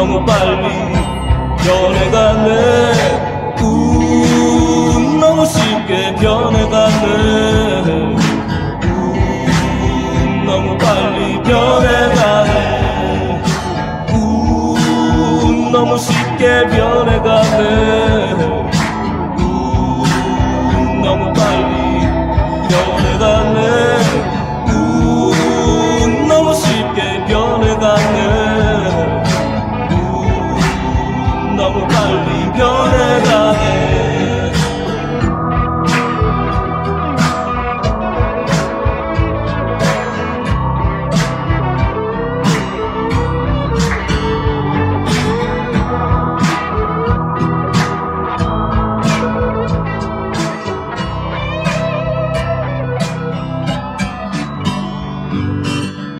너무 빨리 변해가네. 운 너무 쉽게 변해가네. 운 너무 빨리 변해가네. 운 너무 쉽게 변해가네. 너무 빨리 변해가네.